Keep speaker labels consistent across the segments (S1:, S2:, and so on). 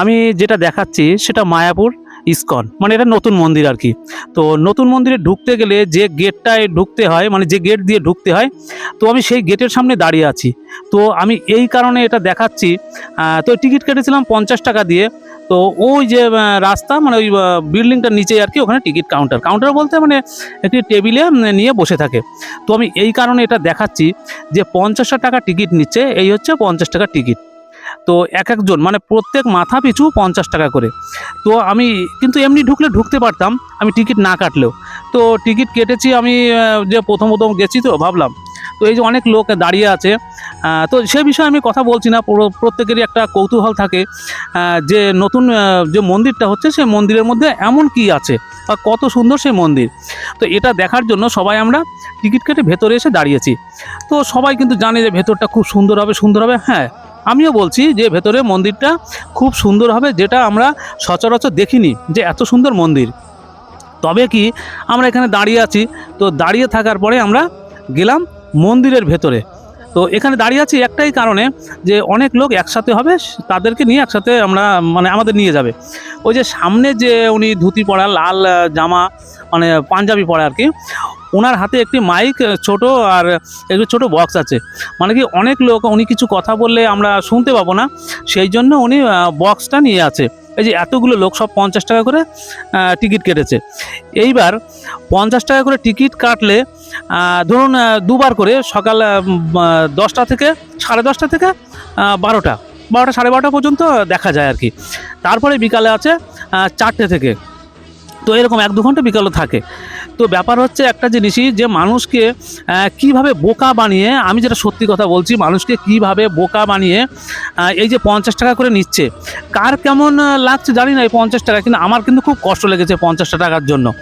S1: আমি যেটা দেখাচ্ছি সেটা মায়াপুর ইস্কন। মানে এটা নতুন মন্দির আর কি। তো নতুন মন্দিরে ঢুকতে গেলে যে গেটটায় ঢুকতে হয় মানে যে গেট দিয়ে ঢুকতে হয়, তো আমি সেই গেটের সামনে দাঁড়িয়ে আছি। তো আমি এই কারণে এটা দেখাচ্ছি। তো টিকিট কেটেছিলাম পঞ্চাশ টাকা দিয়ে। তো ওই যে রাস্তা মানে ওই বিল্ডিংটার নিচে আর কি, ওখানে টিকিট কাউন্টার। কাউন্টার বলতে মানে একটি টেবিলে নিয়ে বসে থাকে। তো আমি এই কারণে এটা দেখাচ্ছি যে পঞ্চাশ টাকা টিকিট নিচ্ছে, এই হচ্ছে পঞ্চাশ টাকা টিকিট। তো এক একজন মানে প্রত্যেক মাথা পিছু পঞ্চাশ টাকা করে। তো আমি কিন্তু এমনি ঢুকলে ঢুকতে পারতাম, আমি টিকিট না কাটলেও। তো টিকিট কেটেছি আমি যে প্রথম প্রথম গেছি তো ভাবলাম। তো এই যে অনেক লোক দাঁড়িয়ে আছে তো সে বিষয়ে আমি কথা বলছি না প্রত্যেকেরই একটা কৌতূহল থাকে যে নতুন যে মন্দিরটা হচ্ছে সে মন্দিরের মধ্যে এমন কি আছে, বা কত সুন্দর সে মন্দির। তো এটা দেখার জন্য সবাই আমরা টিকিট কেটে ভেতরে এসে দাঁড়িয়েছি। তো সবাই কিন্তু জানে যে ভেতরটা খুব সুন্দর হবে সুন্দর হবে হ্যাঁ। আমিও বলছি যে ভেতরে মন্দিরটা খুব সুন্দর হবে, যেটা আমরা সচরাচর দেখিনি যে এত সুন্দর মন্দির। তবে কি, আমরা এখানে দাঁড়িয়ে আছি, তো দাঁড়িয়ে থাকার পরে আমরা গেলাম মন্দিরের ভেতরে। তো এখানে দাঁড়িয়ে আছি একটাই কারণে যে অনেক লোক একসাথে হবে, তাদেরকে নিয়ে একসাথে আমরা মানে আমাদের নিয়ে যাবে। ওই যে সামনে যে উনি ধুতি পরা, লাল জামা মানে পাঞ্জাবি পরা আর কি ওনার হাতে একটি মাইক ছোট আর একটি ছোট বক্স আছে। মানে কি অনেক লোক, উনি কিছু কথা বললে আমরা শুনতে পাবো না। সেই জন্য উনি বক্সটা নিয়ে আছে। এই যে এতগুলো লোক সব পঞ্চাশ টাকা করে টিকিট কেটেছে। এইবার পঞ্চাশ টাকা করে টিকিট কাটলে ধরুন দুবার করে সকাল দশটা থেকে, সাড়ে দশটা থেকে বারোটা। বারোটা, সাড়ে বারোটা পর্যন্ত দেখা যায় আর কি। তারপরে বিকালে আছে চারটে থেকে। তো এরকম এক দু ঘণ্টা বিকালও থাকে। তো ব্যাপার হচ্ছে একটা জিনিসই যে মানুষকে কীভাবে বোকা বানিয়ে, আমি যেটা সত্যি কথা বলছি, মানুষকে কীভাবে বোকা বানিয়ে এই যে পঞ্চাশ টাকা করে নিচ্ছে, কার কেমন লাগছে জানি না এই পঞ্চাশ টাকা, কিন্তু আমার কিন্তু খুব কষ্ট লেগেছে পঞ্চাশটা টাকার জন্য।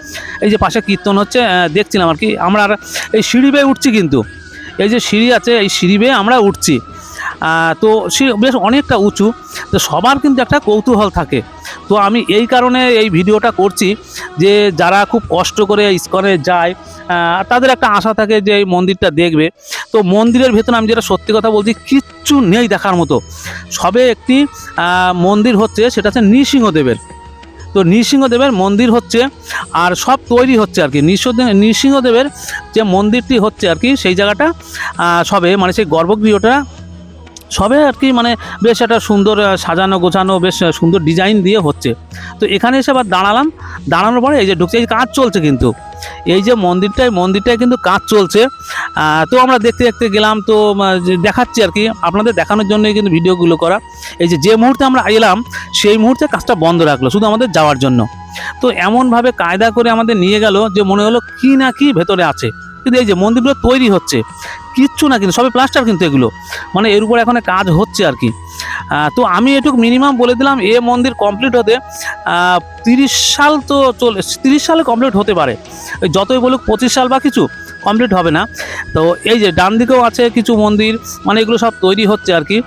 S1: এই যে পাশে কীর্তন হচ্ছে দেখছিলাম আর কি, আমরা আর এই সিঁড়ি বেয়ে উঠছি কিন্তু। এই যে সিঁড়ি আছে, এই সিঁড়ি বেয়ে আমরা উঠছি। তো সে- বেশ অনেকটা উঁচু, তো সবার কিন্তু একটা কৌতূহল থাকে। তো আমি এই কারণে এই ভিডিওটা করছি যে যারা খুব কষ্ট করে ইস্কনে যায় তাদের একটা আশা থাকে যে এই মন্দিরটা দেখবে। তো মন্দিরের ভেতরে আমি যেটা সত্যি কথা বলছি, কিচ্ছু নেই দেখার মতো। সবে একটি মন্দির হচ্ছে, সেটা হচ্ছে নৃসিংহদেবের। তো নৃসিংহদেবের মন্দির হচ্ছে, আর সব তৈরি হচ্ছে আর কি। নৃসিংহ- নৃসিংহদেবের যে মন্দিরটি হচ্ছে আর কি, সেই জায়গাটা সবে মানে সেই গর্ভগৃহটা সবে আর কি মানে বেশ একটা সুন্দর সাজানো গোছানো বেশ সুন্দর ডিজাইন দিয়ে হচ্ছে। তো এখানে এসে আবার দাঁড়ালাম। দাঁড়ানোর পরে এই যে ঢুকছে, এই কাজ চলছে কিন্তু। এই যে মন্দিরটায় মন্দিরটায় কিন্তু কাজ চলছে। তো আমরা দেখতে দেখতে গেলাম, তো দেখাচ্ছি আর কি। আপনাদের দেখানোর জন্যই কিন্তু ভিডিওগুলো করা। এই যে যে মুহূর্তে আমরা এলাম, সেই মুহূর্তে কাজটা বন্ধ রাখল, শুধু আমাদের যাওয়ার জন্য। তো এমনভাবে কায়দা করে আমাদের নিয়ে গেল যে মনে হলো কি না কি ভেতরে আছে। কিন্তু এই যে মন্দিরগুলো তৈরি হচ্ছে কিচ্ছু না কিন্তু সবে প্লাস্টার কিন্তু এগুলো। মানে এর উপর এখন কাজ হচ্ছে আর কি। তো আমি এটুকু মিনিমাম বলে দিলাম, এ মন্দির কমপ্লিট হতে তিরিশ সাল তো চলে, তিরিশ সালে কমপ্লিট হতে পারে। যতই বলুক পঁচিশ সাল বা কিছু কমপ্লিট হবে না। তো এই যে ডান দিকেও আছে কিছু মন্দির মানে এগুলো সব তৈরি হচ্ছে আর কি।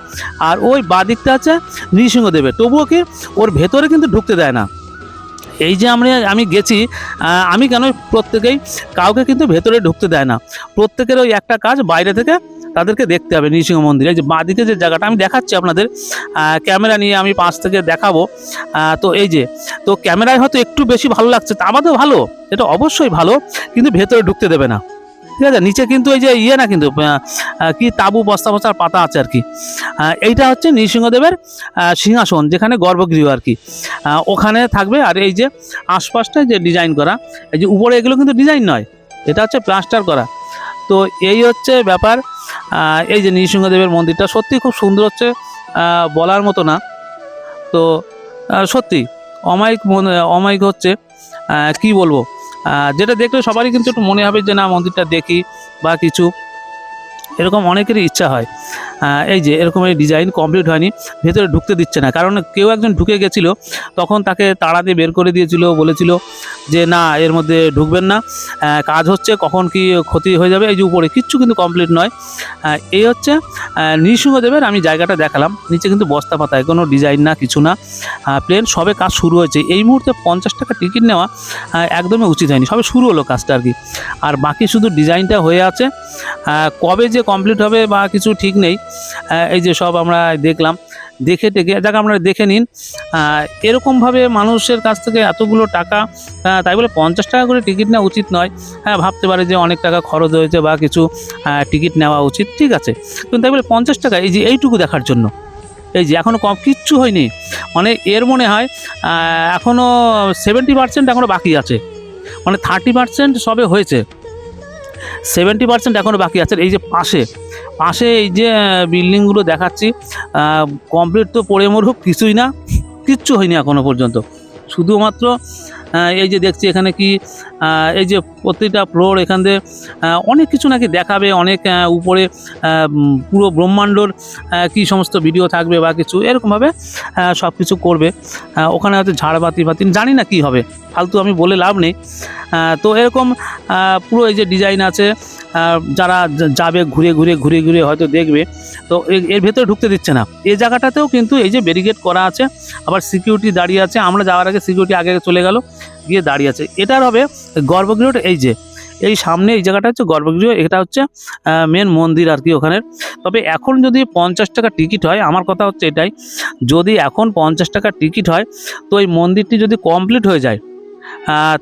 S1: আর ওই বাঁ দিকটা আছে নৃসিংহদেবের। তবুও কি ওর ভেতরে কিন্তু ঢুকতে দেয় না। এই যে আমরা, আমি গেছি আমি কেন প্রত্যেকেই কাউকে কিন্তু ভেতরে ঢুকতে দেয় না। প্রত্যেকের ওই একটা কাজ বাইরে থেকে তাদেরকে দেখতে হবে নৃসিংহ মন্দিরে। যে বাঁ দিকে যে জায়গাটা, আমি দেখাচ্ছি আপনাদের ক্যামেরা নিয়ে আমি পাঁচ থেকে দেখাবো। তো এই যে, তো ক্যামেরায় হয়তো একটু বেশি ভালো লাগছে, তা আমাদের ভালো, এটা অবশ্যই ভালো, কিন্তু ভেতরে ঢুকতে দেবে না। ঠিক আছে? নিচে কিন্তু এই যে ইয়ে না কিন্তু কি তাবু বস্তা বস্তার পাতা আছে আর কি। এইটা হচ্ছে নৃসিংহদেবের সিংহাসন, যেখানে গর্ভগৃহ আর কি। ওখানে থাকবে আর এই যে আশপাশটা যে ডিজাইন করা, এই যে উপরে এগুলো কিন্তু ডিজাইন নয়, এটা হচ্ছে প্লাস্টার করা। তো এই হচ্ছে ব্যাপার এই যে নৃসিংহদেবের মন্দিরটা সত্যি খুব সুন্দর হচ্ছে বলার মতো না। তো সত্যি অমায়িক অমায়িক হচ্ছে কি বলব? যেটা দেখলে সবারই কিন্তু একটু মনে হবে যে, না, মন্দিরটা দেখি বা কিছু। এরকম অনেকেরই ইচ্ছা হয়। এই যে, এরকম এই ডিজাইন কমপ্লিট হয়নি, ভেতরে ঢুকতে দিচ্ছে না। কারণ কেউ একজন ঢুকে গেছিল, তখন তাকে তাড়া দিয়ে বের করে দিয়েছিল, বলেছিল যে না, এর মধ্যে ঢুকবেন না। কাজ হচ্ছে কখন কি ক্ষতি হয়ে যাবে, এই যে উপরে কিচ্ছু কিন্তু কমপ্লিট নয়। এই হচ্ছে নৃসিংহদেবের আমি জায়গাটা দেখালাম। নিচে কিন্তু বস্তা পাতায় কোনো ডিজাইন না, কিছু না। প্লেন সবে কাজ শুরু হয়েছে। এই মুহূর্তে পঞ্চাশ টাকা টিকিট নেওয়া একদমই উচিত হয়নি। সবে শুরু হলো কাজটা আর কি। আর বাকি শুধু ডিজাইনটা হয়ে আছে। কবে যে কমপ্লিট হবে বা কিছু ঠিক নেই এই যে সব আমরা দেখলাম। দেখে টেকে, যাকে আপনারা দেখে নিন। এরকমভাবে মানুষের কাছ থেকে এতগুলো টাকা তাই বলে পঞ্চাশ টাকা করে টিকিট নেওয়া উচিত নয়। হ্যাঁ ভাবতে পারে যে অনেক টাকা খরচ হয়েছে বা কিছু টিকিট নেওয়া উচিত। ঠিক আছে। কিন্তু তাই বলে পঞ্চাশ টাকা, এই যে এইটুকু দেখার জন্য। এই যে এখনও কম, কিচ্ছু হয়নি। মানে এর মনে হয় এখনও সেভেন্টি পার্সেন্ট এখনও বাকি আছে। মানে থার্টি পার্সেন্ট সবে হয়েছে। সেভেন্টি পার্সেন্ট এখনও বাকি আছে। এই যে পাশে পাশে এই যে বিল্ডিংগুলো দেখাচ্ছি কমপ্লিট তো পড়ে মরুক, কিছুই না, কিচ্ছু হয়নি এখনও পর্যন্ত। শুধুমাত্র এই যে দেখছি এখানে কি এই যে প্রতিটা ফ্লোর এখান দিয়ে অনেক কিছু নাকি দেখাবে, অনেক উপরে পুরো ব্রহ্মাণ্ডর কি সমস্ত ভিডিও থাকবে বা কিছু, এরকমভাবে সব কিছু করবে। ওখানে হয়তো ঝাড়বাতি বাতি, জানি না কি হবে, ফালতু আমি বলে লাভ নেই। তো এরকম পুরো এই যে ডিজাইন আছে যারা যাবে ঘুরে ঘুরে ঘুরে ঘুরে হয়তো দেখবে, তো এর ভেতরে ঢুকতে দিচ্ছে না। এই জায়গাটাতেও কিন্তু এই যে ব্যারিকেড করা আছে, আবার সিকিউরিটি দাঁড়িয়ে আছে, আমরা যাওয়ার আগে সিকিউরিটি আগে চলে গেল। গিয়ে দাঁড়িয়ে আছে। এটার হবে গর্ভগৃহটা, এই যে, এই সামনে এই জায়গাটা হচ্ছে গর্ভগৃহ, এটা হচ্ছে মেন মন্দির আর কি ওখানের। তবে এখন যদি পঞ্চাশ টাকা টিকিট হয়, আমার কথা হচ্ছে এটাই, যদি এখন পঞ্চাশ টাকা টিকিট হয়, তো এই মন্দিরটি যদি কমপ্লিট হয়ে যায়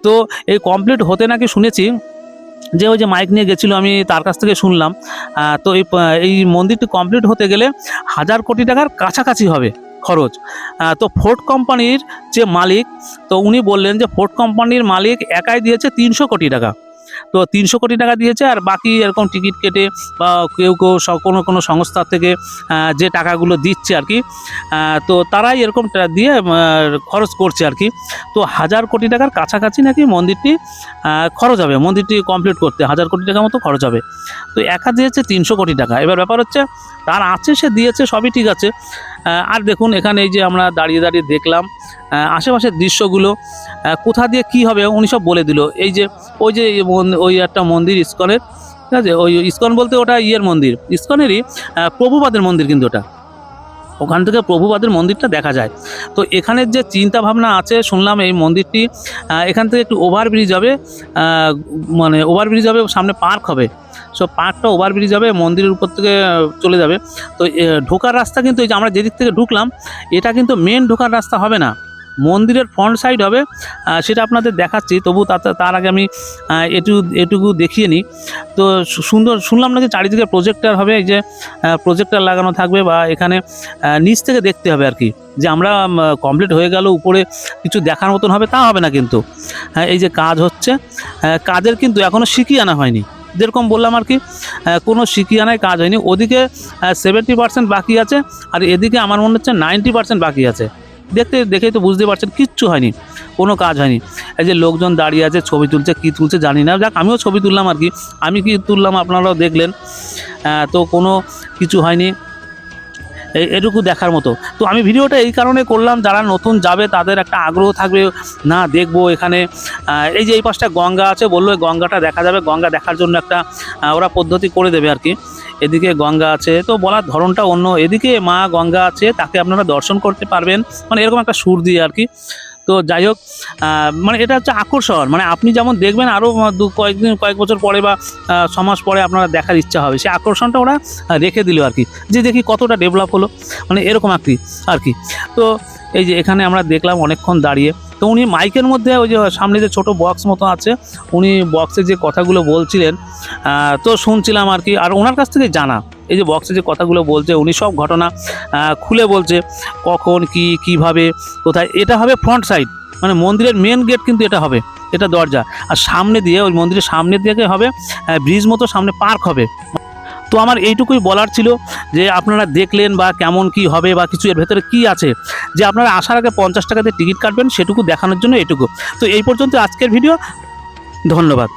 S1: তো এই কমপ্লিট হতে নাকি শুনেছি যে ওই যে মাইক নিয়ে গেছিল, আমি তার কাছ থেকে শুনলাম তো এই এই মন্দিরটি কমপ্লিট হতে গেলে হাজার কোটি টাকার কাছাকাছি হবে। খরচ। তো ফোর্ট কোম্পানির যে মালিক, তো উনি বললেন যে ফোর্ট কোম্পানির মালিক একাই দিয়েছে তিনশো কোটি টাকা। তো তিনশো কোটি টাকা দিয়েছে আর বাকি এরকম টিকিট কেটে বা কেউ কেউ কোনো কোনো সংস্থা থেকে যে টাকাগুলো দিচ্ছে আর কি তো তারাই এরকম দিয়ে খরচ করছে আর কি। তো হাজার কোটি টাকার কাছাকাছি নাকি মন্দিরটি খরচ হবে, মন্দিরটি কমপ্লিট করতে হাজার কোটি টাকার মতো খরচ হবে। তো একা দিয়েছে তিনশো কোটি টাকা। এবার ব্যাপার হচ্ছে, তার আছে, সে দিয়েছে, সবই ঠিক আছে। আর দেখুন, এখানে এই যে আমরা দাঁড়িয়ে দাঁড়িয়ে দেখলাম আশেপাশের দৃশ্যগুলো কোথা দিয়ে কি হবে, উনি সব বলে দিল। এই যে, ওই যে ওই একটা মন্দির ইস্কনের, ঠিক আছে? ওই ইস্কন বলতে ওটা ইয়ের মন্দির। ইস্কনেরই প্রভুপাদের মন্দির কিন্তু ওটা। ওখান থেকে প্রভুপাদের মন্দিরটা দেখা যায়। তো এখানের যে চিন্তা ভাবনা আছে, শুনলাম এই মন্দিরটি এখান থেকে একটু ওভারব্রিজ হবে মানে ওভারব্রিজ হবে, সামনে পার্ক হবে। সো পার্কটা ওভারব্রিজ হবে, মন্দিরের উপর থেকে চলে যাবে। তো ঢোকার রাস্তা কিন্তু এই যে আমরা যেদিক থেকে ঢুকলাম, এটা কিন্তু মেন ঢোকার রাস্তা হবে না। মন্দিরের ফ্রন্ট সাইড হবে সেটা আপনাদের দেখাচ্ছি তবু তার আগে আমি এটু, এটুকু দেখিয়ে নিই। তো সুন্দর, শুনলাম নাকি চারিদিকে প্রজেক্টার হবে, এই যে প্রজেক্টার লাগানো থাকবে বা এখানে নিচ থেকে দেখতে হবে আর কি, যে আমরা কমপ্লিট হয়ে গেল, উপরে কিছু দেখার মতন হবে, তা হবে না কিন্তু। হ্যাঁ এই যে কাজ হচ্ছে কাজের কিন্তু এখনও শিখিয়ে আনা হয়নি। যেরকম বললাম আর কি কোনো শিখিয়ে আনায় কাজ হয়নি। ওদিকে সেভেন্টি পার্সেন্ট বাকি আছে, আর এদিকে আমার মনে হচ্ছে নাইনটি পার্সেন্ট বাকি আছে। দেখতে দেখেই তো বুঝতে পারছেন, কিচ্ছু হয়নি, কোনো কাজ হয়নি। এই যে লোকজন দাঁড়িয়ে আছে, ছবি তুলছে, কী তুলছে জানি না। যাক, আমিও ছবি তুললাম আর কি। আমি কি তুললাম আপনারাও দেখলেন। তো কোনো কিছু হয়নি। এটুকু দেখার মতো। তো আমি ভিডিওটা এই কারণে করলাম, যারা নতুন যাবে, তাদের একটা আগ্রহ থাকবে, না, দেখব এখানে। এই যে এই পাশটা গঙ্গা আছে, বলল গঙ্গাটা দেখা যাবে। গঙ্গা দেখার জন্য একটা ওরা পদ্ধতি করে দেবে আর কি। এদিকে গঙ্গা আছে। তো বলার ধরনটা অন্য। এদিকে মা গঙ্গা আছে, তাকে আপনারা দর্শন করতে পারবেন। মানে এরকম একটা সুর দিয়ে আর কি। তো যাই হোক মানে এটা হচ্ছে আকর্ষণ। মানে আপনি যেমন দেখবেন আরও দু, কয়েকদিন, কয়েক বছর পরে বা মাস পরে আপনারা দেখার ইচ্ছা হবে। সেই আকর্ষণটা ওরা রেখে দিল আর কি। যে দেখি কতটা ডেভেলপ হলো। মানে এরকম আর কি আর কি। তো এই যে এখানে আমরা দেখলাম অনেকক্ষণ দাঁড়িয়ে। তো উনি মাইকের মধ্যে ওই যে সামনে যে ছোট বক্স মতো আছে, উনি বক্সে যে কথাগুলো বলছিলেন তো শুনছিলাম আর কি। আর ওনার কাছ থেকে জানা। এই যে বক্সে যে কথাগুলো বলছে, উনি সব ঘটনা খুলে বলছে, কখন, কি, কীভাবে, কোথায়, এটা হবে ফ্রন্ট সাইড মানে মন্দিরের মেন গেট কিন্তু এটা হবে, এটা দরজা। আর সামনে দিয়ে, ওই মন্দিরের সামনে দিকে হবে ব্রিজ মতো সামনে পার্ক হবে। তো আমার এইটুকুই বলার ছিল যে আপনারা দেখলেন বা কেমন কি হবে বা কিছু এর ভেতরে কি আছে। যে আপনারা আসার আগে পঞ্চাশ টাকাতে টিকিট কাটবেন, সেটুকু দেখানোর জন্য এটুকু তো এই পর্যন্ত আজকের ভিডিও ধন্যবাদ।